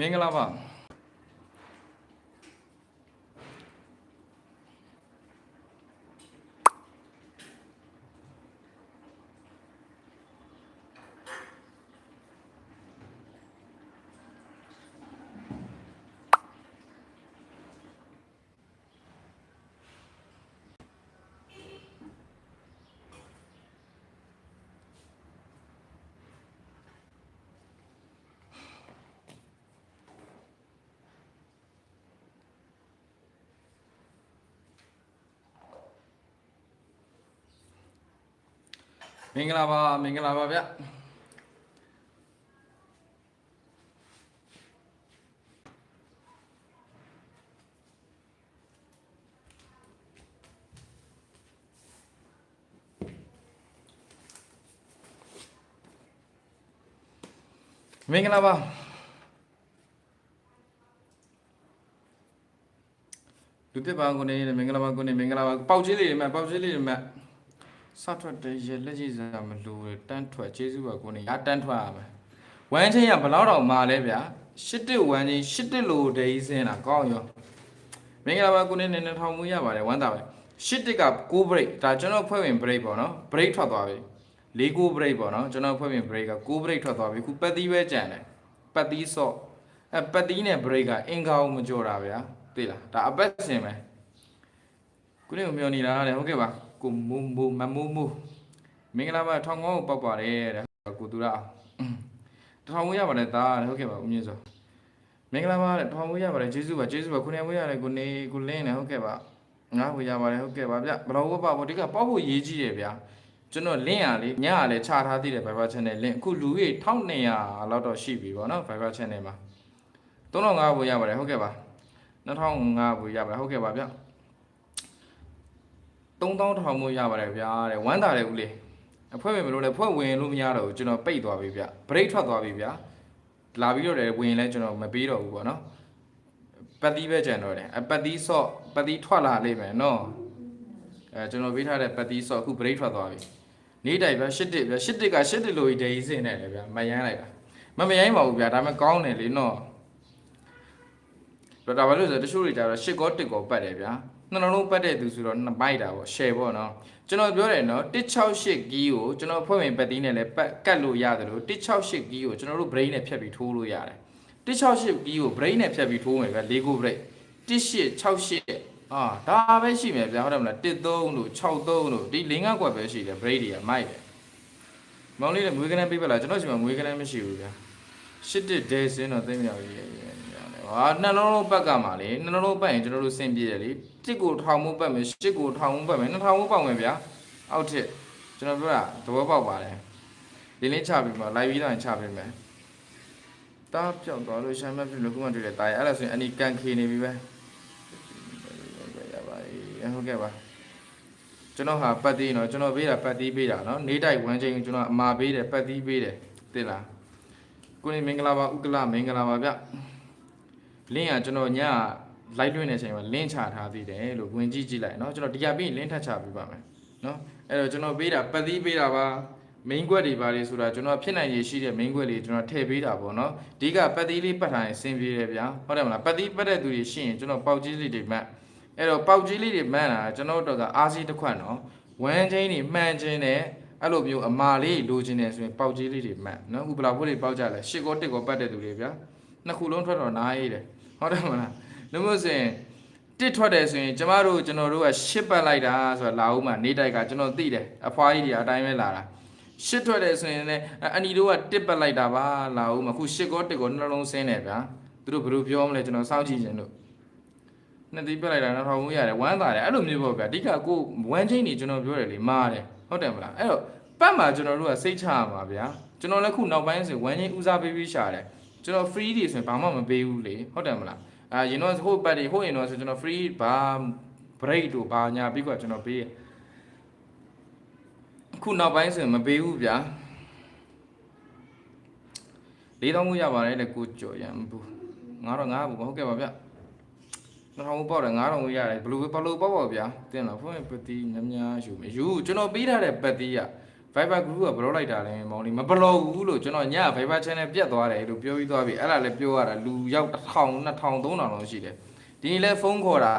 မင်္ဂလာပါ မင်္ဂလာပါမင်္ဂလာပါဗျမင်္ဂလာပါလူတစ်ပါးကိုနေမင်္ဂလာပါကိုနေမင်္ဂလာပါပေါက်ကြီးလေးတွေမဲ့ပေါက်ကြီးလေးတွေမဲ့ စထွက်တဲ့ရလက်ကြီးစားမလို့တန်းထွက်ကျေးဇူးပါကိုနေရတန်းထွက်ရမယ်ဝမ်းချင်းကဘလောက်တော့မာလဲဗျာရှစ်တစ်ဝမ်းချင်းရှစ်တစ်လိုဒေးစင်းတာကောင်းရောမင်္ဂလာပါကိုနေနေနေထောင်မှုရပါတယ်ဝမ်းသာပဲရှစ်တစ်က6 break ဒါကျွန်တော်ဖွဲ့ဝင် break ပေါ့နော် break ထွက်သွားပြီ၄9 break ပေါ့နော်ကျွန်တော်ဖွဲ့ဝင် break က6 break ထွက်သွားပြီခုပတ်သီးပဲကြံတယ်ပတ်သီးဆော့အဲပတ်သီးနဲ့ break ကအင်္ဂါကိုမကြော်တာဗျာသိလားဒါအပတ်စင်ပဲခုနေကိုမျောနေတာတဲ့ဟုတ်ကဲ့ပါ ကိုမူမူမမူမူမင်္ဂလာပါထောင်ကောင်းကိုပောက်ပါတယ်တဲ့ကိုသူရအောင်ထောင်ဝေးရပါတယ်သားတဲ့ဟုတ်ကဲ့ပါဦးမြင့်စောမင်္ဂလာပါတဲ့ထောင်ဝေးရပါတယ်ကျေးဇူးပါကျေးဇူးပါခုနေဝေးရတယ်ကိုနေကိုလင်းတယ်ဟုတ်ကဲ့ပါငါဝေးရပါတယ်ဟုတ်ကဲ့ပါဗျဘလောဝပါဘောဒီကပေါက်ဖို့ရေးကြည့်တယ်ဗျာကျွန်တော်လင်းရလေညရလေခြာထားသေးတယ် Viber channel လင်းအခုလူကြီး1200လောက်တော့ရှိပြီပေါ့နော် Viber channel မှာ3500ဝေးရပါတယ်ဟုတ်ကဲ့ပါ2500ဝေးရပါတယ်ဟုတ်ကဲ့ပါဗျ 3000ထောင်မို့ရပါတယ်ဗျာတဲ့ဝမ်းသာတယ်ဦးလေးအဖွဲဝင်မလို့လဲဖွဲ့ဝင်လို့မရတော့ဘူးကျွန်တော်ပိတ်သွားပြီဗျဘရိတ်ထွက်သွားပြီဗျာလာပြီးတော့လည်းဝင်လဲကျွန်တော်မပေးတော့ဘူးပေါ့နော်ပတ်သီးပဲကြံတော့တယ်အပတ်သီးဆော့ပတ်သီးထွက်လာလိမ့်မယ်နော်အဲကျွန်တော်ပေးထားတဲ့ပတ်သီးဆော့အခုဘရိတ်ထွက်သွားပြီနေ့တိုင်ဗျရှစ်တစ်ဗျရှစ်တစ်ကရှစ်တစ်လိုကြီးဒေးစင်းနေတယ်ဗျမယမ်းလိုက်တာမမယမ်းပါဘူးဗျဒါပေမဲ့ကောင်းတယ်လေနော်တော့ဒါဘာလို့လဲဆိုတော့တချို့တွေကြတော့ရှစ်ကောတစ်ကောပတ်တယ်ဗျာ နှလုံးလုံးပတ်တဲ့သူဆိုတော့နှစ်ပိုက်တာပေါ့ share ပေါ့နော်ကျွန်တော်ပြောတယ်နော်168 key ကိုကျွန်တော်ဖွဲ့ဝင်ပတ်တီးနဲ့လည်းပတ်ကတ်လို့ရတယ်လို့168 key ကိုကျွန်တော်တို့ brain နဲ့ဖြတ်ပြီးထိုးလို့ရတယ်168 key ကို brain နဲ့ဖြတ်ပြီးထိုးမယ်ဗျလေကို break 1868အာဒါပဲရှိမယ်ဗျာဟုတ်တယ်မလား13တို့63တို့ဒီ၄၅ကွက်ပဲရှိတယ် brain တွေကမိုက်တယ်မောင်လေးလည်းငွေကနန်းပေးပါလားကျွန်တော်ရှိမှငွေကနန်းမရှိဘူးဗျာရှစ်တစ်ဒဲစင်းတော့သိမရဘူးကြီး ဟာနှလုံးလုံးပတ်ကမှာလေနှလုံးလုံးပတ်ရင်ကျွန်တော်တို့စင်ပြေတယ်လေတစ်ကိုထောင်မှုပတ်မယ်ရှစ်ကိုထောင်မှုပတ်မယ်နှစ်ထောင်မှုပတ်မယ်ဗျာအောက်ထစ်ကျွန်တော်ပြောတာသဘောပေါက်ပါတယ်လင်းလေးချပြီးမှလိုက်ပြီးတော့ချပေးမယ်တားပြောက်သွားလို့ရှမ်းမပြလို့ခုမှတွေ့တယ်တားရအဲ့ဒါဆိုရင်အနီကန်ခေနေပြီပဲရပါပြီဟုတ်ကဲ့ပါကျွန်တော်ဟာပတ်တီးနော်ကျွန်တော်ပေးတာပတ်တီးပေးတာနော်နေတိုက်ဝမ်းချင်းကျွန်တော်အမာပေးတယ်ပတ်တီးပေးတယ်သိလားကိုနေမင်္ဂလာပါဥက္ကလမင်္ဂလာပါဗျ လင်းကကျွန်တော်ညလိုက်လွှင့်တဲ့အချိန်မှာလင်းချထားသေးတယ်လို့ဝင်ကြည့်ကြည့်လိုက်เนาะကျွန်တော်ဒီကပြီးရင်လင်းထပ်ချပေးပါမယ်เนาะအဲ့တော့ကျွန်တော်ပေးတာပတ်သီးပေးတာပါ main ကွက်တွေပါလေဆိုတာကျွန်တော်ဖြစ်နိုင်ရရှိတဲ့ main ကွက်လေးကျွန်တော်ထည့်ပေးတာပေါ့เนาะဒီကပတ်သီးလေးပတ်ထားရင်အဆင်ပြေတယ်ဗျာဟုတ်တယ်မလားပတ်သီးပတ်တဲ့သူတွေရှိရင်ကျွန်တော်ပေါက်ကြီးလေးတွေမှတ်အဲ့တော့ပေါက်ကြီးလေးတွေမှန်းတာကျွန်တော်တို့ကအားစီးတစ်ခွက်เนาะဝမ်းချင်းတွေမှန်ချင်းနဲ့အဲ့လိုမျိုးအမာလေးလိုချင်တယ်ဆိုရင်ပေါက်ကြီးလေးတွေမှတ်เนาะဥပလာဖို့တွေပေါက်ကြလဲရှစ်ကောတစ်ကောပတ်တဲ့သူတွေဗျာနှစ်ခုလုံးထွက်တော့နားအေးတယ် ဟုတ်တယ်မလားလို့မို့ဆိုရင်တစ်ထွက်တယ်ဆိုရင်ကျမတို့ကျွန်တော်တို့ကရှစ်ပတ်လိုက်တာဆိုတာလာဦးမှာနေတိုက်ကကျွန်တော်သိတယ်အဖွားကြီးတွေအတိုင်းပဲလာတာရှစ်ထွက်တယ်ဆိုရင်လည်းအနီတို့ကတစ်ပတ်လိုက်တာပါလာဦးမှာခုရှစ်ကောတစ်ကောနှလုံးစင်းတယ်ဗျာသူတို့ဘယ်လိုပြောမလဲကျွန်တော်စောင့်ကြည့်ခြင်းလို့နှစ်သိပတ်လိုက်တာနောက်ထောင်မှုရတယ်ဝမ်းသာတယ်အဲ့လိုမျိုးပေါ့ဗျာအဓိကကိုဝမ်းချင်းနေကျွန်တော်ပြောတယ်လေမားတယ်ဟုတ်တယ်မလားအဲ့တော့ပတ်မှာကျွန်တော်တို့ကစိတ်ချရမှာဗျာကျွန်တော်လည်းခုနောက်ပိုင်းဆိုဝမ်းချင်းဦးစားပေးပြီးရှာတယ် ကျွန်တော် free တွေဆိုရင်ဘာမှမပေးဘူးလေဟုတ်တယ်မလားအာရင်တော့ဟိုပတ်တွေဟိုရင်တော့ဆိုကျွန်တော် free ဘာ break တို့ဘာညာပြီးတော့ကျွန်တော်ပေးရခုနောက်ပိုင်းဆိုရင်မပေးဘူးဗျာလေးတောင်းမှုရပါတယ်လေကိုကြော်ရံဘူးငါတော့ငါဘူးဟုတ်ကဲ့ပါဗျနှောင်းပေါက်တယ်9000ဝေးရတယ်ဘလူးဘလူးပေါက်ပါဗျာတင်လားဖုန်းပတိများများယူမယ်ယူကျွန်တော်ပေးထားတဲ့ပတ်တီးက Viber group ကဘလော့လိုက်တာလဲမောင်လေးမဘလော့ဘူးလို့ကျွန်တော်ည Viber channel ပြတ်သွားတယ်လို့ပြောပြီးသွားပြီအဲ့ဒါလည်းပြောရတာလူရောက်1000 2000 3000လောက်ရှိတယ်ဒီနေ့လဲဖုန်းခေါ်တာ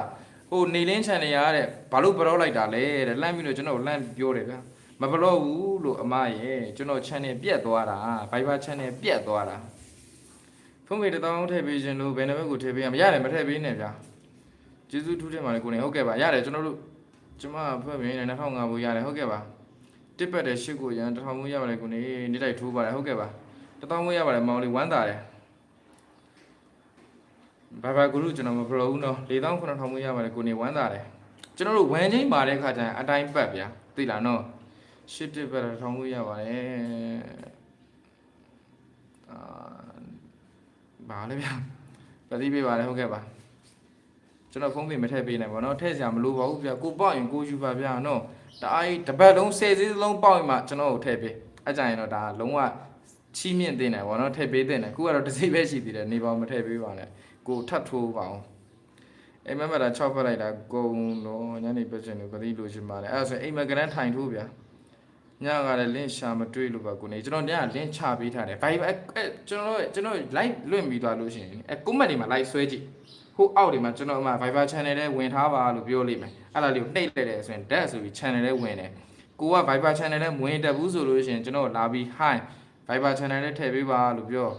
ဟိုနေလင်း channel ရတဲ့ဘာလို့ဘလော့လိုက်တာလဲတဲ့လှမ်းပြီးတော့ကျွန်တော်လှမ်းပြောတယ်ဗျာမဘလော့ဘူးလို့အမရဲ့ကျွန်တော် channel ပြတ်သွားတာ Viber channel ပြတ်သွားတာဖုန်းမေတစ်တောင်းထည့်ပေးခြင်းလို့ဘယ်နှဘက်ကိုထည့်ပေးရမရတယ်မထည့်ပေးနဲ့ဗျာကျေးဇူးထူးတင်ပါတယ်ကိုနေဟုတ်ကဲ့ပါရတယ်ကျွန်တော်တို့ကျွန်မဖွဲ့ပေးနေ2005ဘူးရတယ်ဟုတ်ကဲ့ပါ တစ်ပတ်တဲ့ရှစ်ကိုရန်တစ်ထောင်မိုးရပါတယ်ကိုနေနေ့တိုက်ထိုးပါတယ်ဟုတ်ကဲ့ပါတစ်ထောင်မိုးရပါတယ်မောင်လေးဝမ်းသာတယ်ဘာဘာဂရုကျွန်တော်မဖလို့ဘူးနော်၄000 9000မိုးရပါတယ်ကိုနေဝမ်းသာတယ်ကျွန်တော်တို့ဝမ်ချင်းမာတဲ့ခါကျရင်အတိုင်းပတ်ဗျာသိလားနော်ရှစ်တစ်ပတ်တစ်ထောင်မိုးရပါတယ်အာဘာလဲဗျာပတိပေးပါတယ်ဟုတ်ကဲ့ပါကျွန်တော်ဖုန်းပေးမထည့်ပေးနိုင်ပါတော့ထည့်စရာမလိုပါဘူးဗျာကိုပေါ့ရင်ကိုယူပါဗျာနော် တအားကြီးတစ်ပတ်လုံးဆယ်စည်းလုံးပေါက်ရင်မှကျွန်တော်ကိုထည့်ပေးအကြရင်တော့ဒါလုံးဝချီးမြှင့်တင်တယ်ဗောနော်ထည့်ပေးတင်တယ်ခုကတော့တစ်စိမ့်ပဲရှိသေးတယ်နေပါမထည့်ပေးပါနဲ့ကိုထပ်ထိုးပါအောင်အိမ်မက်မတာ6ဖက်လိုက်တာဂုံတော့ညနေပြည့်စင်လို့ပတိလိုချင်ပါတယ်အဲ့ဒါဆိုရင်အိမ်မက်ကရန်ထိုင်ထိုးဗျာညကလည်းလင်းရှာမတွေ့လို့ပါကိုနေကျွန်တော်ညကလင်းချပေးထားတယ်ဘိုင်အဲအဲကျွန်တော်ကျွန်တော် live လွင့်ပြီးသွားလို့ရှိရင်အဲ comment တွေမှာ live ဆွဲကြည့် ဟိုအောက်တွေမှာကျွန်တော်အမှ Viber channel ထဲဝင်ထားပါလို့ပြောလိမ့်မယ်အဲ့ဒါလေးကိုနှိပ်လိုက်တယ်ဆိုရင် dead ဆိုပြီး channel ထဲဝင်တယ်ကိုက Viber channel ထဲမဝင်တတ်ဘူးဆိုလို့ရှိရင်ကျွန်တော်လာပြီး hi Viber channel ထဲထည့်ပေးပါလို့ပြော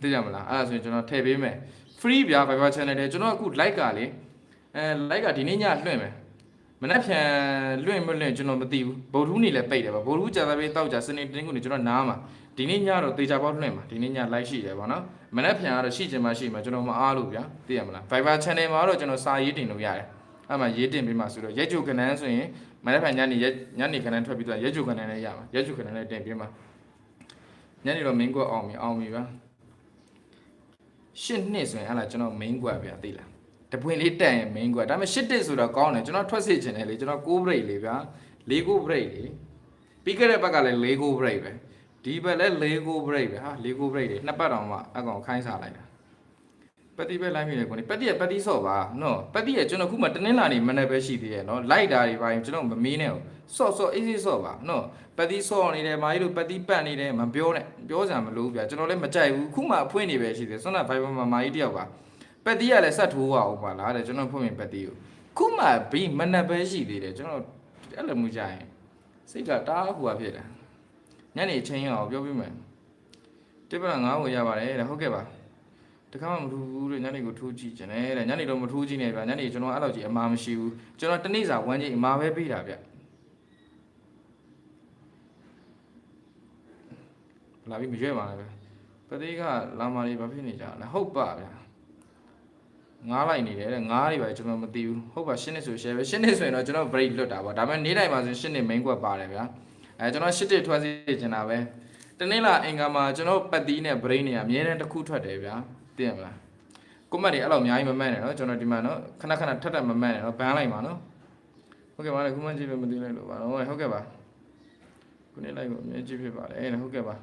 သိကြမလားအဲ့ဒါဆိုရင်ကျွန်တော်ထည့်ပေးမယ် free ဗျာ Viber channel ထဲကျွန်တော်အခု like ကလေအဲ like ကဒီနေ့ညလွှင့်မယ် မနေ့ဖြန်လွှင့်မလွှင့်ကျွန်တော်မသိဘူးဗုဒ္ဓဟူးနေ့လည်းပိတ်တယ်ပါဗုဒ္ဓဟူးကြာသပတေးတောက်ကြစနေတင်းခုနေကျွန်တော်နားမှာဒီနေ့ညတော့တေချာပေါက်လွှင့်မှာဒီနေ့ည like ရှိတယ်ဗောနော်မနေ့ဖြန်ကတော့ရှိချင်မှရှိမှာကျွန်တော်မအားလို့ဗျာသိရမလား Viber channel မှာတော့ကျွန်တော်စာရေးတင်လို့ရတယ်အဲ့မှာရေးတင်ပေးမှာဆိုတော့ရက်ကြိုကနန်းဆိုရင်မနေ့ဖြန်ညနေရက်ညနေကနန်းထွက်ပြီးတော့ရက်ကြိုကနန်းလည်းရမှာရက်ကြိုကနန်းလည်းတင်ပေးမှာညနေတော့ main ကွက်အောင်ပြီအောင်ပြီဗျာရှစ်နှစ်ဆိုရင်အဲ့လားကျွန်တော် main ကွက်ဗျာသိလား တပွင့်လေးတက်ရင် main ကွာဒါပေမဲ့ရှစ်တစ်ဆိုတော့ကောင်းတယ်ကျွန်တော်ထွက်စေချင်တယ်လေကျွန်တော်6 break လေဗျာ၄ကို break လေပြီးခဲ့တဲ့ဘက်ကလည်း၄ကို break ပဲဒီဘက်လည်း၄ကို break ပဲဟာ၄ကို break လေနှစ်ပတ်တောင်မှအကောင်ခိုင်းစားလိုက်တာပတိပဲလိုက်မိတယ်ကွနိပတိကပတိဆော့ပါနော်ပတိကကျွန်တော်ခုမှတနင်္လာနေ့မနေ့ပဲရှိသေးရဲ့နော်လိုက်တာတွေပါရင်ကျွန်တော်မမေးနဲ့ဘူးဆော့ဆော့အေးအေးဆော့ပါနော်ပတိဆော့နေတယ်မာကြီးတို့ပတိပတ်နေတယ်မပြောနဲ့ပြောစရာမလိုဘူးဗျာကျွန်တော်လည်းမကြိုက်ဘူးခုမှအဖွင့်နေပဲရှိသေးစွမ်းနာဖိုင်ဘာမှာမာကြီးတယောက်ပါ ပက်တီးကလည်းဆက်ထိုးရအောင်ပါလားတဲ့ကျွန်တော်ဖွင့်မြင်ပက်တီးကိုခုမှဘီမနက်ပဲရှိသေးတယ်ကျွန်တော်အဲ့လိုမျိုးကြရင်စိတ်ကတားဟူပါဖြစ်တယ်ညနေချင်းရအောင်ပြောပြမယ်တစ်ပတ်ငါးကိုရပါတယ်တဲ့ဟုတ်ကဲ့ပါတခါမှမထူးဘူးတဲ့ညနေကိုထူးကြည့်ကျင်တယ်တဲ့ညနေတော့မထူးကြည့်နဲ့ဗျညနေကျွန်တော်အဲ့လိုကြီးအမာမရှိဘူးကျွန်တော်တနေ့စာဝမ်းကြီးအမာပဲပေးတာဗျလာပြီးမရွဲ့ပါနဲ့ဗျပတိကလာမာလေးဘာဖြစ်နေကြလဲဟုတ်ပါဗျာ ငားလိုက်နေတယ်တဲ့ငားတွေပါကျွန်တော်မသိဘူးဟုတ်ပါရှင်းနေဆို share ပဲရှင်းနေဆိုရင်တော့ကျွန်တော် break လွတ်တာပေါ့ဒါပေမဲ့နေ့တိုင်းမှာဆိုရှင်းနေ main ကွက်ပါတယ်ဗျာအဲကျွန်တော်ရှစ်တစ်ထွက်စီချင်တာပဲတနေ့လာအင်္ဂါမှာကျွန်တော်ပတ်သီးနဲ့ brain တွေကအများတန်းတစ်ခုထွက်တယ်ဗျာသိရမလားကွန်မန့်တွေအဲ့လိုအများကြီးမမှန်နဲ့နော်ကျွန်တော်ဒီမှာနော်ခဏခဏထပ်ထပ်မမှန်နဲ့နော်ဘန်းလိုက်ပါနော်ဟုတ်ကဲ့ပါလေကွန်မန့်ကြည့်လို့မသိလိုက်လို့ပါနော်ဟုတ်ကဲ့ပါခုနေ့လိုက်ကိုအမြဲကြည့်ဖြစ်ပါတယ်အဲ့ဟုတ်ကဲ့ပါ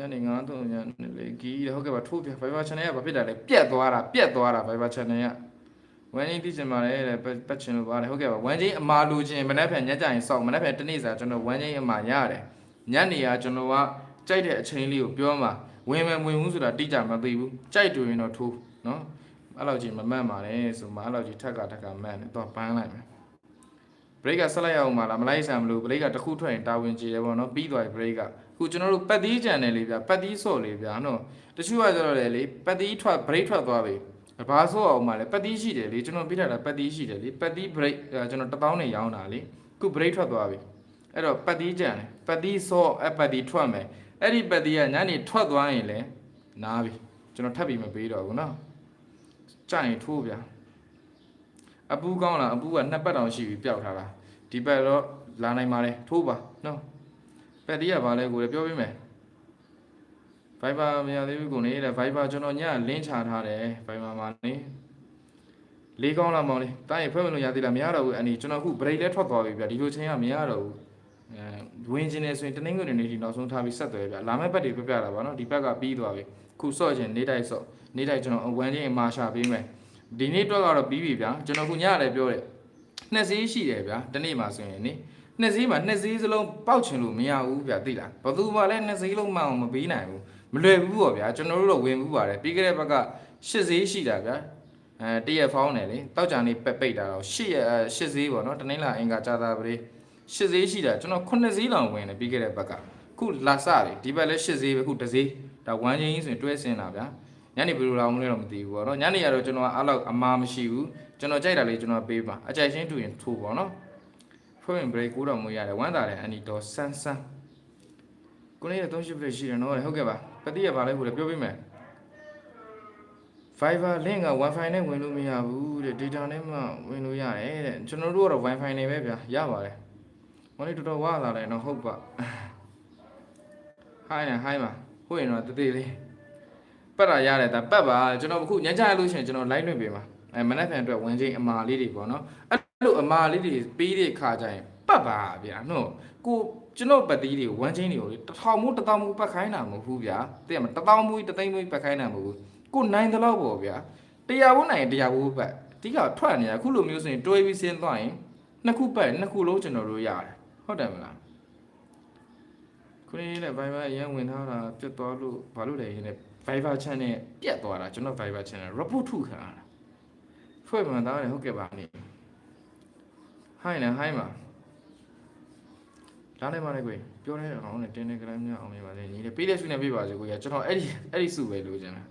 ညနေ9သုံးညနေလေဂီးဟုတ်ကဲ့ပါထိုးပြ Viber channel ကဘာဖြစ်တာလဲပြက်သွားတာပြက်သွားတာ Viber channel ကဝမ်းချင်းသိချင်ပါတယ်တဲ့ပတ်ချင်လို့ပါတယ်ဟုတ်ကဲ့ပါဝမ်းချင်းအမာလိုချင်မနေ့ဖက်ညကြရင်စောက်မနေ့ဖက်တနေ့စာကျွန်တော်ဝမ်းချင်းအမာရတယ်ညနေကကျွန်တော်ကကြိုက်တဲ့အချိန်လေးကိုပြောမှာဝင်မဝင်ဘူးဆိုတာတိကျမသိဘူးကြိုက်တူရင်တော့ထိုးနော်အဲ့လောက်ကြီးမမှန်ပါနဲ့ဆိုမှအဲ့လောက်ကြီးထက်ကထက်ကမှန်တယ်တော့ပန်းလိုက်မယ် break ကဆက်လိုက်ရအောင်ပါလားမလိုက်ဆန်မလို့ break ကတစ်ခုထွက်ရင်တာဝန်ကြီးတယ်ပေါ့နော်ပြီးသွားပြီ break က ခုကျွန်တော်တို့ပတ်သီးကြံတယ်လေဗျာပတ်သီးဆော့လေဗျာနော်တချို့ကကျတော့လေလေပတ်သီးထွက် break ထွက်သွားပြီဘာဆော့အောင်ပါလဲပတ်သီးရှိတယ်လေကျွန်တော်ပြထားတာပတ်သီးရှိတယ်လေပတ်သီး break ကျွန်တော်1000နဲ့ရောင်းတာလေခု break ထွက်သွားပြီအဲ့တော့ပတ်သီးကြံတယ်ပတ်သီးဆော့အပတ်သီးထွက်မယ်အဲ့ဒီပတ်သီးကညနေထွက်သွားရင်လေနားပြီကျွန်တော်ထပ်ပြီးမပေးတော့ဘူးနော်ကြရင်ထိုးဗျာအပူကောင်းလားအပူကနှစ်ပတ်တောင်ရှိပြီပျောက်ထားတာဒီပတ်တော့လာနိုင်ပါလေထိုးပါနော်ပ က်တီးကဘာလဲကိုလည်းပြောပေးမယ် Viber မရသေးဘူးကိုနေတဲ့ Viber ကျွန်တော်ညလင်းချထားတယ် Viber မှာနေလေးကောင်းလားမောင်လေးတားရင်ဖွဲ့မလို့ရသေးလားမရတော့ဘူးအနီကျွန်တော်ခု break လဲထွက်သွားပြီဗျဒီလိုချင်းကမရတော့ဘူးအဲဝင်ခြင်းနေဆိုရင်တနင်္ဂနွေနေ့ဒီနောက်ဆုံးထားပြီးဆက်သွယ်ဗျလာမယ့်ဘက်တွေပြပြတာပါနော်ဒီဘက်ကပြီးသွားပြီခုစော့ခြင်းနေတိုက်စော့နေတိုက်ကျွန်တော်အဝမ်းချင်းအမာရှာပေးမယ်ဒီနေ့တော့ကတော့ပြီးပြီဗျာကျွန်တော်ခုညလည်းပြောတယ်နှစ်စည်းရှိတယ်ဗျာတနေ့မှဆိုရင်နိ နှစ်စည်းမှာနှစ်စည်းစလုံးပေါက်ချင်လို့မရဘူးဗျာသိလားဘယ်သူမှလည်းနှစ်စည်းလုံးမှအောင်မပေးနိုင်ဘူးမလွယ်ဘူးပေါ့ဗျာကျွန်တော်တို့တော့ဝင်ဘူးပါတယ်ပြီးခဲ့တဲ့ဘက်ကရှစ်စည်းရှိတာဗျာအဲတရက်ဖောင်းတယ်လေတောက်ကြနေပက်ပိတ်တာတော့ရှစ်ရရှစ်စည်းပေါ့နော်တနေ့လာအင်္ဂါကြာတာပရိရှစ်စည်းရှိတာကျွန်တော်ခုနှစ်စည်းလောင်ဝင်တယ်ပြီးခဲ့တဲ့ဘက်ကခုလာစတယ်ဒီဘက်လည်းရှစ်စည်းပဲခုတစ်စည်းဒါဝမ်းချင်းကြီးဆိုရင်တွဲစင်တာဗျာညနေဘယ်လိုလာမလဲတော့မသိဘူးပေါ့နော်ညနေကတော့ကျွန်တော်အားလောက်အမားမရှိဘူးကျွန်တော်ကြိုက်တာလေးကျွန်တော်ပေးပါအကြိုက်ချင်းတူရင်ထိုးပေါ့နော် ဖွင့် break ကိုတော့မွေးရတယ်ဝမ်းသာတယ်အန်ဒီတော်ဆန်းဆန်းကိုလေးရ38 break ရှိတယ်နော်ဟုတ်ကဲ့ပါပတိရပါလဲကိုလည်းပြောပေးမယ် Fiverr link က Wi-Fi နဲ့ဝင်လို့မရဘူးတဲ့ data နဲ့မှဝင်လို့ရတယ်တဲ့ကျွန်တော်တို့ကတော့ Wi-Fi နဲ့ပဲဗျာရပါတယ်မလေးတော်တော်ဝါလာတယ်နော်ဟုတ်ပါဟိုင်းနေဟိုင်းပါဟုတ်ရင်တော့တသေးလေးပတ်တာရတယ်ဒါပတ်ပါကျွန်တော်အခုညချရလို့ရှိရင်ကျွန်တော် live လွှင့်ပေးမှာ အဲမနက်ဖြန်အတွက်ဝင်ချင်းအမာလေးတွေပေါ့နော်အဲ့လိုအမာလေးတွေပေးတဲ့ခါကျရင်ပတ်ပါဗျာနော်ကိုကျွန်တော်ပတ်သီးတွေဝမ်းချင်းတွေကိုလေတစ်ထောင်မို့တစ်ထောင်မို့ပတ်ခိုင်းတာမဟုတ်ဘူးဗျာသိရမလားတစ်ထောင်မို့တစ်သိန်းမို့ပတ်ခိုင်းတာမဟုတ်ဘူးကိုနိုင်တဲ့လောက်ပေါ့ဗျာတရားဘူးနိုင်တရားဘူးပတ်ဒီကထွက်နေတာအခုလိုမျိုးဆိုရင်တွဲပြီးဆင်းသွားရင်နှစ်ခုပတ်နှစ်ခုလုံးကျွန်တော်တို့ရတယ်ဟုတ်တယ်မလားခုနေ့နဲ့ Viber အရင်ဝင်ထားတာပြတ်သွားလို့ဘာလို့လဲရင်းနဲ့ Viber channel ပြတ်သွားတာကျွန်တော် Viber channel report ထုတ်ခံရတာ ဖွဲ့မှန်သားတယ်ဟုတ်ကဲ့ပါနေဟိုင်းနေဟိုင်းပါလာနေပါလေကိုပြောတဲ့အောင်နဲ့တင်းနေကြမ်းများအောင်နေပါလေညီလေးပေးတဲ့ဆုနဲ့ပေးပါစေကိုရကျွန်တော်အဲ့ဒီအဲ့ဒီဆုပဲလိုချင်တာ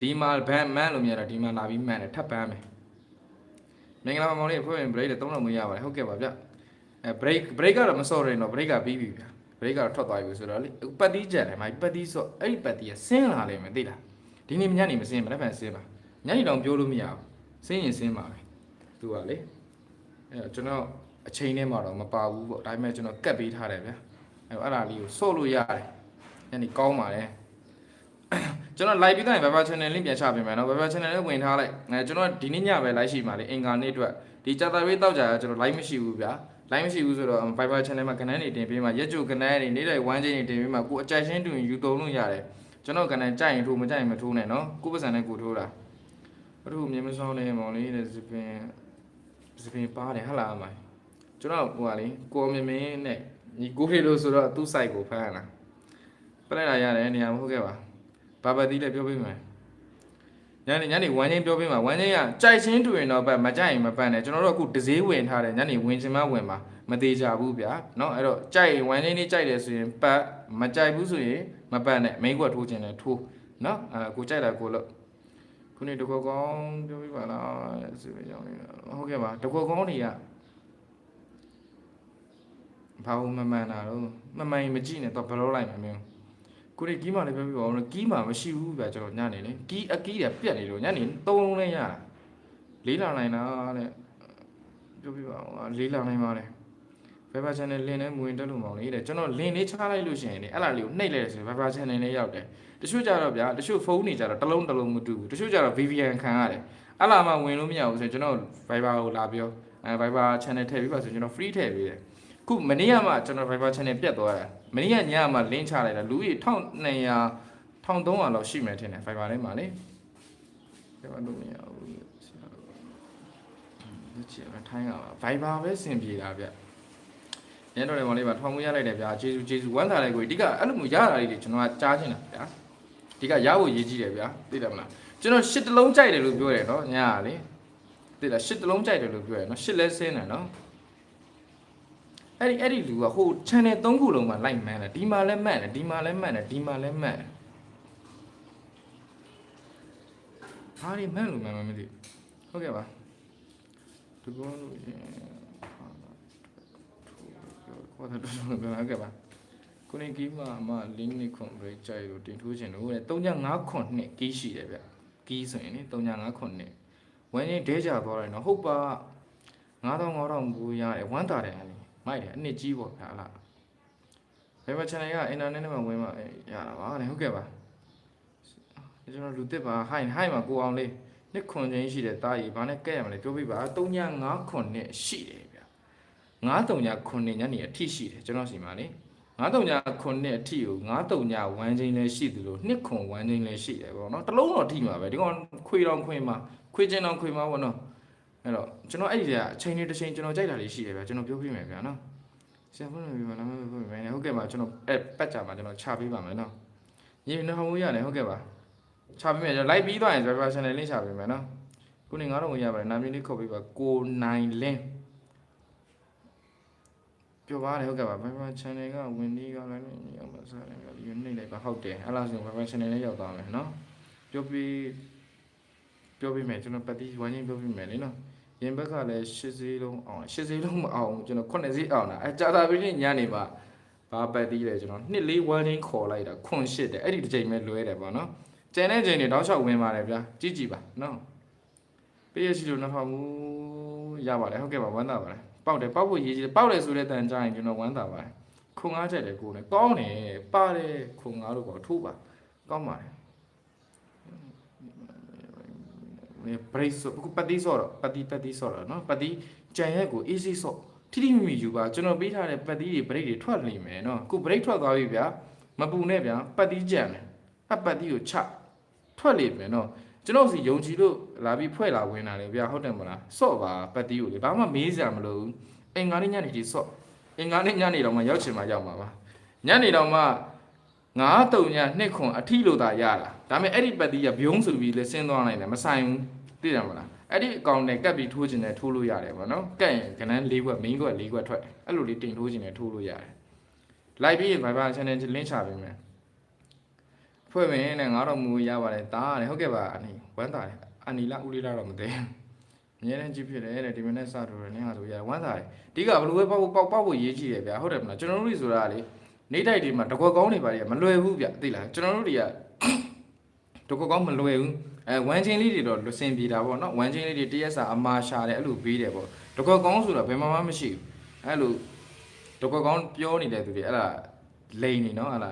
ဒီမှာဘန်မန်လို့မြင်တာဒီမှာလာပြီးမန်တယ်ထပ်ပန်းမယ်မင်္ဂလာပါမောင်လေးဖွဲ့ရင် break တွေသုံးလို့မရပါဘူးဟုတ်ကဲ့ပါဗျအဲ break break ကတော့မစော်ရင်တော့ break ကပြီးပြီဗျ break ကတော့ထွက်သွားပြီဆိုတော့လေပတ်တီးကြတယ်မိုင်ပတ်တီးဆိုအဲ့ဒီပတ်တီးကဆင်းလာလိမ့်မယ်သိလားဒီနေ့ညနေမဆင်းမနေ့ဖန်ဆင်းပါ ညနေတော့ပြောလို့မရဘူးဆင်းရင်ဆင်းပါပဲသူကလေအဲ့တော့ကျွန်တော်အချိန်ထဲမှာတော့မပါဘူးပေါ့ဒါပေမဲ့ကျွန်တော်ကတ်ပေးထားတယ်ဗျအဲ့အဲ့ဒါလေးကိုစော့လို့ရတယ်ညနေကောင်းပါတယ်ကျွန်တော် live ပြီးတိုင်း Viber channel link ပြန်ချပေးမယ်နော် Viber channel လေးဝင်ထားလိုက်အဲကျွန်တော်ဒီနေ့ညပဲ live ရှိပါလေအင်္ဂါနေ့အတွက်ဒီကြာတာရေးတောက်ကြရကျွန်တော် live မရှိဘူးဗျာ line မရှိဘူးဆိုတော့ Viber channel မှာကဏ္ဍတွေတင်ပေးမှာရက်ကျုကဏ္ဍတွေနေ့တိုင်းဝမ်းချင်းတွေတင်ပေးမှာကိုအကြိုက်ရှင်းတူရင်ယူသုံးလို့ရတယ်ကျွန်တော်ကဏ္ဍကြိုက်ရင်ထိုးမကြိုက်ရင်မထိုးနဲ့နော်ကိုပစံနဲ့ကိုထိုးတာ အထူးမြင်မဆောင်နေမောင်လေးတဲ့စပင်စပင်ပါတယ်ဟလာအမိုင်ကျွန်တော်ဟိုကလေကိုမြင်မင်းနဲ့ညီကိုဖေလို့ဆိုတော့သူ့ site ကိုဖမ်းလာပလိုက်လာရတယ်နေရာမဟုတ်ခဲ့ပါဘာဘာတီးလည်းပြောပေးမယ်ညနေညနေဝမ်းချင်းပြောပေးမှာဝမ်းချင်းကကြိုက်ချင်းတူရင်တော့ပတ်မကြိုက်ရင်မပတ်နဲ့ကျွန်တော်တို့အခုဒဇေးဝင်ထားတယ်ညနေဝင်ချင်းမဝင်ပါမသေးကြဘူးဗျာเนาะအဲ့တော့ကြိုက်ရင်ဝမ်းချင်းလေးကြိုက်တယ်ဆိုရင်ပတ်မကြိုက်ဘူးဆိုရင်မပတ်နဲ့မိန်းကွက်ထိုးခြင်းနဲ့ထိုးเนาะအဲကိုကြိုက်တာကိုလို့ ခုနေ့တကောကောင်းပြောပြပါလားဆိုရအောင်ဟုတ်ကဲ့ပါတကောကောင်းတွေကဘာလို့မမှန်တာတော့မမှန်ရင်မကြည့်နဲ့တော့ဘလို့လိုက်မှာမင်းကိုရီကီးမှလည်းပြောပြပါဦးလို့ကီးမှမရှိဘူးဗျာကျွန်တော်ညနေလေကီးအကီးတွေပြက်နေလို့ညနေသုံးလုံးလေးရတာလေးလာနိုင်တာတဲ့ပြောပြပါဦးလေးလာနိုင်ပါလေ Viber channel လင်းနဲ့မဝင်တက်လို့မအောင်လေတဲ့ကျွန်တော်လင်းလေးချလိုက်လို့ရှိရင်လေအဲ့လားလေးကိုနှိပ်လိုက်တယ်ဆိုရင် Viber channel လေးရောက်တယ် တချို့ကြတော့ဗျာတချို့ဖုန်းတွေကြတော့တစ်လုံးတစ်လုံးမတူဘူးတချို့ကြတော့ VPN ခံရတယ်အဲ့လားမှဝင်လို့မရဘူးဆိုရင်ကျွန်တော် Viber ကိုလာပြောအဲ Viber channel ထည့်ပြီးပါဆိုရင်ကျွန်တော် free ထည့်ပေးတယ်ခုမနေ့ကမှကျွန်တော် Viber channel ပြတ်သွားတာမနေ့ကညမှ link ချလိုက်တာလူကြီး1200 1300လောက်ရှိမယ်ထင်တယ် Viber ထဲမှာလေပြောလို့မရဘူးဆရာတို့ဒီချင်ထိုင်းကပါ Viber ပဲစင်ပြေတာဗျညတော့လည်းမလေးပါထောင်မရလိုက်တယ်ဗျာကျေးဇူးကျေးဇူးဝမ်းသာလိုက်ကိုအဓိကအဲ့လိုမျိုးရတာလေးတွေကျွန်တော်ကကြားချင်တာဗျာ အဓိကရဖို့ရေးကြည့်တယ်ဗျာသိတယ်မလားကျွန်တော်ရှစ်တလုံးကြိုက်တယ်လို့ပြောတယ်နော်ညကလေသိလားရှစ်တလုံးကြိုက်တယ်လို့ပြောတယ်နော်ရှစ်လဲစင်းတယ်နော်အဲ့ဒီအဲ့ဒီလူကဟို channel 3ခုလုံးမှာလိုက်မှန်းတယ်ဒီမှာလည်းမှန်းတယ်ဒီမှာလည်းမှန်းတယ်ဒီမှာလည်းမှန်းတယ်ဟာဒီမှန်းလို့မှန်းမမသိဟုတ်ကဲ့ပါဒီကောလို့ရင်ခေါ်တယ်တော့ပြောဟုတ်ကဲ့ပါ ကိုနေကီးမှာအမလင်းနေခွန်ဘရိတ်ကြိုက်လို့တင်ထိုးခြင်းလို့တဲ့395ခွန်နှစ်ကီးရှိတယ်ဗျကီးဆိုရင်လေ395ခွန်နှစ်ဝင်းချင်းဒဲကြသွားတယ်နော်ဟုတ်ပါ9000 9000ဘူးရတယ်ဝမ်းတာတယ်အဲ့ဒီမိုက်တယ်အနှစ်ကြီးပေါ့ဗျာလားဘယ်မှာ channel ကအင်တာနက်နဲ့မှဝင်မှရတာပါလေဟုတ်ကဲ့ပါကျွန်တော်လူတစ်ပါဟိုင်းဟိုင်းမှာကိုအောင်လေးနှစ်ခွန်ချင်းရှိတယ်တားကြီးဘာနဲ့ကဲ့ရမလဲပြောပြပါ395ခွန်နဲ့ရှိတယ်ဗျ93ခွန်နဲ့ညနေအထိရှိတယ်ကျွန်တော်စီမှာလေ 93ခွန်နဲ့အထိကို93ဝမ်းချင်းလည်းရှိသလိုနှစ်ခွန်ဝမ်းချင်းလည်းရှိတယ်ပေါ့နော်တလုံးတော့ထိမှာပဲဒီကောင်ခွေတောင်ခွေမှာခွေချင်းတောင်ခွေမှာပေါ့နော်အဲအဲ့တော့ကျွန်တော်အဲ့ဒီကအချိန်လေးတစ်ချိန်ကျွန်တော်ကြိုက်တာလေးရှိတယ်ဗျာကျွန်တော်ပြောပြမယ်ဗျာနော်ဆရာဖုန်းနေပြီမလားမဖုန်းနေမယ်ဟုတ်ကဲ့ပါကျွန်တော်အဲ့ပတ်ကြမှာကျွန်တော်ချပေးပါမယ်နော်ညီနှဟောင်းရတယ်ဟုတ်ကဲ့ပါချပေးမယ်ကျွန်တော် live ပြီးသွားရင် driver channel လေးချပေးမယ်နော်ခုနေ9000ရပါတယ်နာမည်လေးခေါ်ပေးပါကိုနိုင်လင်း ပြောပါတယ်ဟုတ်ကဲ့ပါ driver channel ကဝင်ဒီကလည်းရောက်မှာစားတယ်ဒီနေ့လိုက်ပါဟုတ်တယ်အဲ့လားဆို driver channel လေးရောက်သွားမယ်နော်ပြောပြီးပြောပြမယ်ကျွန်တော်ပတ်တီဝိုင်းချင်းပြောပြမယ်လေနော်ရင်ဘက်ကလည်း၈ဈေးလုံးအောင်၈ဈေးလုံးမအောင်ကျွန်တော်9ဈေးအောင်တာအဲကြာတာပြီညနေပါဘာပတ်သေးလဲကျွန်တော်နှစ်လေးဝမ်းချင်းခေါ်လိုက်တာခွန်ရှစ်တယ်အဲ့ဒီတစ်ချိန်ပဲလွဲတယ်ပေါ့နော်ကျန်တဲ့ချိန်တွေတောက်လျှောက်ဝင်ပါတယ်ဗျာကြည့်ကြည့်ပါနော်ပေးရရှိလို့နှစ်ဖောက်မူရပါတယ်ဟုတ်ကဲ့ပါဝမ်းသာပါတယ် ပေါက်တယ်ပေါက်ဖို့ရေးကြည့်ပေါက်တယ်ဆိုတဲ့တန်ကြရင်ကျွန်တော်ဝမ်းသာပါတယ်ခွန်ငါးချက်တယ်ကိုယ်နဲ့ကောင်းတယ်ပါတယ်ခွန်ငါးလို့ပေါ့ထိုးပါကောင်းပါတယ်ဘရိတ်ဆိုအခုပတ်တိဆော့တော့ပတ်တိပတ်တိဆော့တော့နော်ပတ်တိကြံရက်ကို easy ဆော့ထိထိမိမိယူပါကျွန်တော်ပေးထားတဲ့ပတ်တိတွေဘရိတ်တွေထွက်နေမယ်နော်အခုဘရိတ်ထွက်သွားပြီဗျာမပူနဲ့ဗျာပတ်တိကြံတယ်အပတ်တိကိုချထွက်နေမယ်နော် ကျွန်တော်စီယုံကြည်လို့လာပြီးဖွဲ့လာဝင်လာတယ်ဗျာဟုတ်တယ်မလားဆော့ပါပတ်တိကိုလေဘာမှမေးစရာမလိုဘူးအင်္ဂါနေ့ညနေဒီဆော့အင်္ဂါနေ့ညနေတော့မှရောက်ချင်မှရောက်မှာပါညနေတော့မှငါးတုံညနှစ်ခွန်အထီလို့သာရတာဒါပေမဲ့အဲ့ဒီပတ်တိကဘယုံဆိုပြီးလဲဆင်းသွားနိုင်တယ်မဆိုင်ဘူးသိတယ်မလားအဲ့ဒီအကောင့်နဲ့ကပ်ပြီးထိုးခြင်းနဲ့ထိုးလို့ရတယ်ဗောနော်ကပ်ရင်ကဏ္ဍ၄ခွက် main ခွက်၄ခွက်ထွက်တယ်အဲ့လိုလေးတင်ထိုးခြင်းနဲ့ထိုးလို့ရတယ်လိုက်ပြီး Viber channel လင်းချပေးမယ် ဖွဲ့မယ်နဲ့ငါတော့မူရပါတယ်တားရတယ်ဟုတ်ကဲ့ပါအနီဝမ်းသာတယ်အနီလာဦးလေးလာတော့မသိဘူးအများနဲ့ကြည့်ဖြစ်တယ်တဲ့ဒီမနေ့စတော့လည်းနင်းဟာဆိုရဝမ်းသာတယ်ဒီကဘလို့ပဲပေါက်ပေါက်ပေါက်ဖို့ရေးကြည့်ရဗျာဟုတ်တယ်မလားကျွန်တော်တို့တွေဆိုတာလေနေတိုက်တွေမှာတကွက်ကောင်းနေပါလေမလွယ်ဘူးဗျသိလားကျွန်တော်တို့တွေကတကွက်ကောင်းမလွယ်ဘူးအဲဝမ်းချင်းလေးတွေတော့လွစင်ပြေတာပေါ့နော်ဝမ်းချင်းလေးတွေတရက်စာအမာရှာတယ်အဲ့လိုပေးတယ်ပေါ့တကွက်ကောင်းဆိုတော့ဘယ်မှမမရှိဘူးအဲ့လိုတကွက်ကောင်းပြောနေတဲ့သူတွေအဲ့ဒါလိန်နေနော်အဲ့ဒါ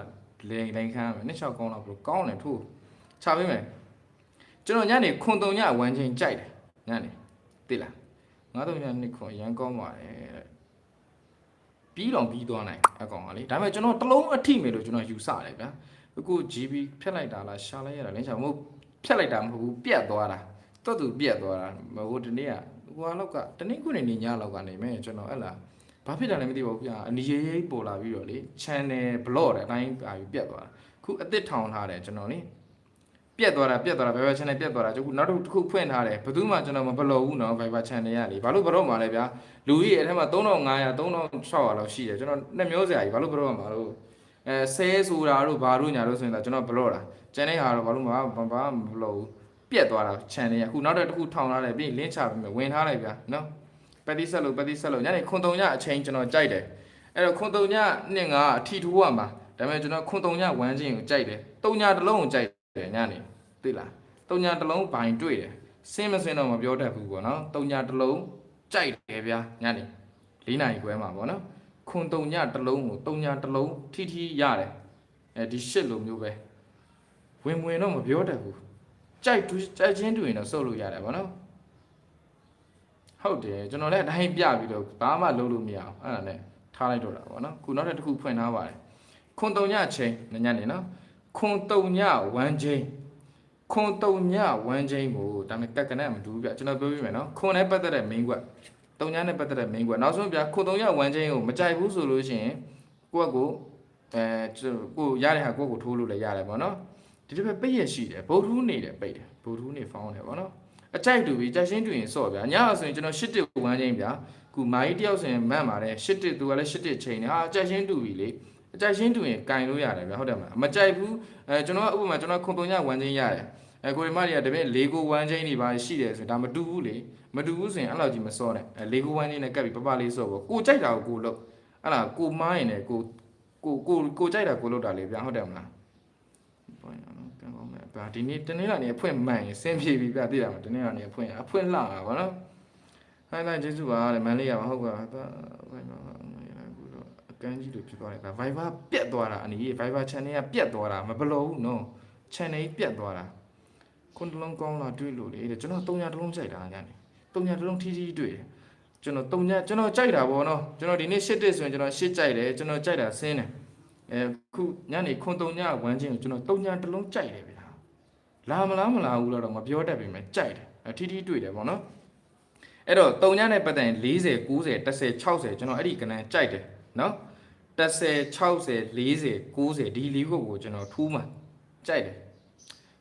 လိန်လိန်ခမ်းမယ်နှစ်ချောက်ကောင်းတော့ဘလို့ကောင်းတယ်ထို့ချပေးမယ်ကျွန်တော်ညနေခွန်တုံညဝမ်းချင်းကြိုက်တယ်ညနေသိလားငါတို့ညနှစ်ခွန်ရန်ကောင်းပါတယ်တဲ့ပြီးတော့ပြီးသွားနိုင်အကောင်ကလေဒါပေမဲ့ကျွန်တော်တစ်လုံးအထိမယ်လို့ကျွန်တော်ယူဆတယ်ဗျာအခု GB ဖြတ်လိုက်တာလားရှာလိုက်ရတာလင်းချာမဟုတ်ဖြတ်လိုက်တာမဟုတ်ဘူးပြတ်သွားတာတော်သူပြတ်သွားတာဟိုဒီနေ့ကဟိုဟာလောက်ကတနေ့ခုနေနေညလောက်ကနေမယ်ကျွန်တော်အဲ့လား ဘာဖြစ်တာလဲမသိပါဘူးဗျာအနီရေးရေးပေါ်လာပြီးတော့လေ channel blog တဲ့အတိုင်းပါပြီးပြတ်သွားတာခုအစ်စ်ထောင်ထားတယ်ကျွန်တော်လေပြတ်သွားတာပြတ်သွားတာ Viber channel ပြတ်သွားတာကျွန်တော်နောက်တစ်ခုဖွင့်ထားတယ်ဘယ်သူမှကျွန်တော်မဘလော်ဘူးနော် Viber channel ရလေဘာလို့ဘလော့မှာလဲဗျာလူကြီးအဲ့ထဲမှာ3500 3600လောက်ရှိတယ်ကျွန်တော်နှစ်မျိုးစရာကြီးဘာလို့ဘလော့မှာလို့အဲဆဲဆိုတာတို့ဘာတို့ညာတို့ဆိုရင်ဒါကျွန်တော်ဘလော့တာကျန်တဲ့ဟာတော့ဘာလို့မဘာဘာမလို့ပြက်သွားတာ channel ကအခုနောက်တစ်ခုထောင်ထားတယ်ပြီးရင် link ချပြီးမယ်ဝင်ထားလိုက်ဗျာနော် ပတိဆက်လို့ပတိဆက်လို့ညနေခွန်တုံညအချိန်ကျွန်တော်ကြိုက်တယ်အဲ့တော့ခွန်တုံညနှစ်ငါအထီထိုးရမှာဒါပေမဲ့ကျွန်တော်ခွန်တုံညဝမ်းချင်းကိုကြိုက်တယ်တုံညတစ်လုံးကိုကြိုက်တယ်ညနေသိလားတုံညတစ်လုံးဘိုင်တွေ့တယ်စင်းမစင်းတော့မပြောတတ်ဘူးပေါ့နော်တုံညတစ်လုံးကြိုက်တယ်ဗျာညနေ၄နာရီခွဲမှာပေါ့နော်ခွန်တုံညတစ်လုံးကိုတုံညတစ်လုံးထိထိရတယ်အဲဒီရှစ်လိုမျိုးပဲဝင်ဝင်တော့မပြောတတ်ဘူးကြိုက်တူကြိုက်ချင်းတူရင်တော့စုပ်လို့ရတယ်ဗောနော် ဟုတ်တယ်ကျွန်တော်လည်းအတိုင်းပြပြီးတော့ဘာမှလုပ်လို့မရအောင်အဲ့ဒါနဲ့ထားလိုက်တော့တာဗောနော်ခုနောက်တစ်ခုဖွင့်ထားပါတယ်ခွန်တုံညချင်းညညနေနော်ခွန်တုံညဝမ်းချင်းခွန်တုံညဝမ်းချင်းကိုဒါပေမဲ့ကက်ကနဲ့မတူဘူးဗျကျွန်တော်ပြောပြမယ်နော်ခွန်နဲ့ပတ်သက်တဲ့ main ကွက်တုံညနဲ့ပတ်သက်တဲ့ main ကွက်နောက်ဆုံးဗျခွန်တုံညဝမ်းချင်းကိုမကြိုက်ဘူးဆိုလို့ရှိရင်ကိုယ့်ကိုအဲကိုရတဲ့ဟာကိုယ့်ကိုထိုးလို့လည်းရတယ်ဗောနော်ဒီတစ်ဖက်ပိတ်ရရှိတယ်ဗုဒ္ဓဟူးနေတယ်ပိတ်တယ်ဗုဒ္ဓဟူးနေဖောင်းတယ်ဗောနော် အကြိုက်တူပြီးကြိုက်ရှင်းတူရင်ဆော့ဗျာညအောင်ဆိုရင်ကျွန်တော်ရှစ်တစ်ဝမ်းချင်းဗျာခုမာကြီးတယောက်ဆိုရင်မန့်ပါတယ်ရှစ်တစ်သူကလည်းရှစ်တစ်ချိန်နေဟာအကြိုက်ရှင်းတူပြီလေအကြိုက်ရှင်းတူရင်ကင်လို့ရတယ်ဗျာဟုတ်တယ်မလားမကြိုက်ဘူးအဲကျွန်တော်ကဥပမာကျွန်တော်ခုံတုံညဝမ်းချင်းရတယ်အဲကိုရီမတွေကတပည့်၄ကိုဝမ်းချင်းနေပါရှိတယ်ဆိုရင်ဒါမတူဘူးလေမတူဘူးဆိုရင်အဲ့လောက်ကြီးမစောနဲ့အဲ၄ကိုဝမ်းချင်းနဲ့ကပ်ပြီးပပလေးစော့ပေါ့ကိုကြိုက်တာကိုကိုလုပ်အဲ့လားကိုမားရင်လည်းကိုကိုကိုကိုကြိုက်တာကိုလုပ်တာလေဗျာဟုတ်တယ်မလား ပေါ့ရအောင်ကံကောင်းမယ်ဗျာဒီနေ့တနေ့လာနေအဖွင့်မှန်ရင်စင်ပြေပြီဗျာသိတာမတနေ့လာနေအဖွင့်အဖွင့်လှတာဗောနော်ဟိုင်းလိုက်ကျေးဇူးပါတဲ့မန်လေးရမှာဟုတ်ကဲ့ဒါဘိုင်ဘာအခုတော့အကန်းကြီးလို့ဖြစ်သွားတယ်ဒါ Viber ပြတ်သွားတာအနီး Viber channel ကပြတ်သွားတာမဘလို့ဘူးနော် channel ကြီးပြတ်သွားတာခွန်းတလုံးကောင်းလာတွေ့လို့လေတဲ့ကျွန်တော်၃ညတလုံးကြိုက်တာညနေ၃ညတလုံးထီးထီးတွေ့တယ်ကျွန်တော်၃ညကျွန်တော်ကြိုက်တာဗောနော်ကျွန်တော်ဒီနေ့၈တက်ဆိုရင်ကျွန်တော်၈ကြိုက်တယ်ကျွန်တော်ကြိုက်တာဆင်းတယ် အဲခုညနေခွန်တုံညဝမ်းချင်းကိုကျွန်တော်တုံညတစ်လုံးကြိုက်တယ်ဗျာလာမလားမလာဘူးတော့မပြောတတ်ပြီမဲ့ကြိုက်တယ်အထီးထီးတွေ့တယ်ပေါ့နော်အဲ့တော့တုံညနဲ့ပတ်သက်ရင်40 90 10 60ကျွန်တော်အဲ့ဒီကဏ္ဍကြိုက်တယ်နော်10 60 40 90ဒီလေးခုကိုကျွန်တော်ထူးမှကြိုက်တယ်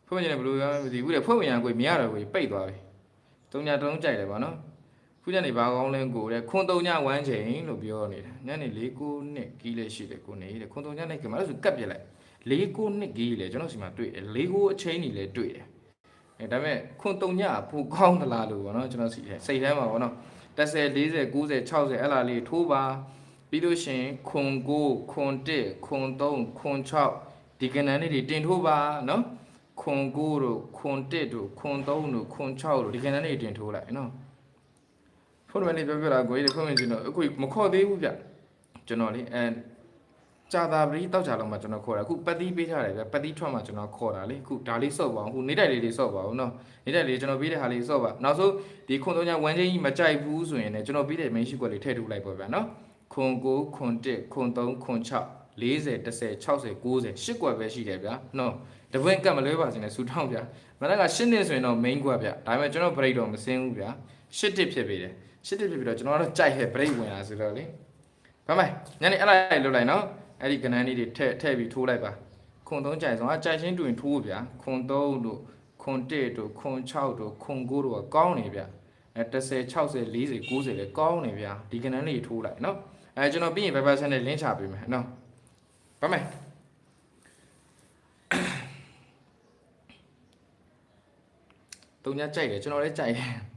ဖွင့်မြင်တယ်ဘယ်လိုရမသိဘူးလေဖွင့်မြင်ရကိုမရတော့ဘူးပိတ်သွားပြီတုံညတုံးကြိုက်တယ်ဗောနော် ခုညနေဘာကောင်းလဲကိုတဲ့ခွန်တုံညဝမ်းချိန်လို့ပြောနေတာညနေ၄9နှစ်ကီးလေးရှိတယ်ကိုနေတယ်ခွန်တုံညနဲ့ကမလို့ဆိုကတ်ပြလိုက်၄9နှစ်ကီးလေကျွန်တော်စီမှာတွေ့တယ်၄9အချိန်ကြီးလည်းတွေ့တယ်အဲဒါပေမဲ့ခွန်တုံညအဖို့ကောင်းသလားလို့ပေါ့နော်ကျွန်တော်စီထဲစိတ်ထဲမှာပေါ့နော်30 40 90 60အဲ့လားလေးထိုးပါပြီးလို့ရှရင်ခွန်9ခွန်1ခွန်3ခွန်6ဒီကဏ္ဍလေးတွေတင်ထိုးပါနော်ခွန်9တို့ခွန်1တို့ခွန်3တို့ခွန်6တို့ဒီကဏ္ဍလေးတင်ထိုးလိုက်နော် ဖုန်းနံပါတ်လေးပြောပြတာကိုကြီးခွင့်မကျွန်တော်အခုမခေါ်သေးဘူးဗျကျွန်တော်လေအဲကြာတာပရိတောက်ကြလုံးမှာကျွန်တော်ခေါ်တာအခုပတ်တိပေးထားတယ်ဗျပတ်တိထွက်မှာကျွန်တော်ခေါ်တာလေအခုဒါလေးစော့ပါအောင်အခုနေတိုက်လေးလေးစော့ပါအောင်နော်နေတိုက်လေးကျွန်တော်ပေးတဲ့ဟာလေးစော့ပါနောက်ဆုံးဒီခွန်သုံးညဝမ်းချင်းကြီးမကြိုက်ဘူးဆိုရင်လည်းကျွန်တော်ပေးတဲ့ main sheet ကွက်လေးထည့်ထုတ်လိုက်ပါဗျာနော်ခွန်9ခွန်1ခွန်3ခွန်6 40 10 60 90 10ကွက်ပဲရှိတယ်ဗျာနော်တပွင့်ကတ်မလွဲပါစေနဲ့စူထောင်းဗျာမနက်က10နှစ်ဆိုရင်တော့ main ကွက်ဗျာဒါပေမဲ့ကျွန်တော် break တော့မစင်းဘူးဗျာ 10တစ်ဖြစ်ပြီတယ်10တစ်ဖြစ်ပြီးတော့ကျွန်တော်ကတော့ကြိုက်ဟဲ့ break ဝင်လာဆိုတော့လေဘာမဲညနေအဲ့လိုက်လွတ်လိုက်နော်အဲ့ဒီကဏ္ဍလေးတွေထည့်ထည့်ပြီးထိုးလိုက်ပါခွန်3ကြိုက်ဆုံးအကြိုက်ချင်းတွင်ထိုးဗျာခွန်3တို့ခွန်1တို့ခွန်6တို့ခွန်9တို့ကကောင်းနေဗျာအဲ30 60 40 90လည်းကောင်းနေဗျာဒီကဏ္ဍလေးထိုးလိုက်နော်အဲကျွန်တော်ပြီးရင် Viber channel link ချပေးမယ်နော်ဘာမဲတုံညာကြိုက်တယ်ကျွန်တော်လည်းကြိုက်တယ်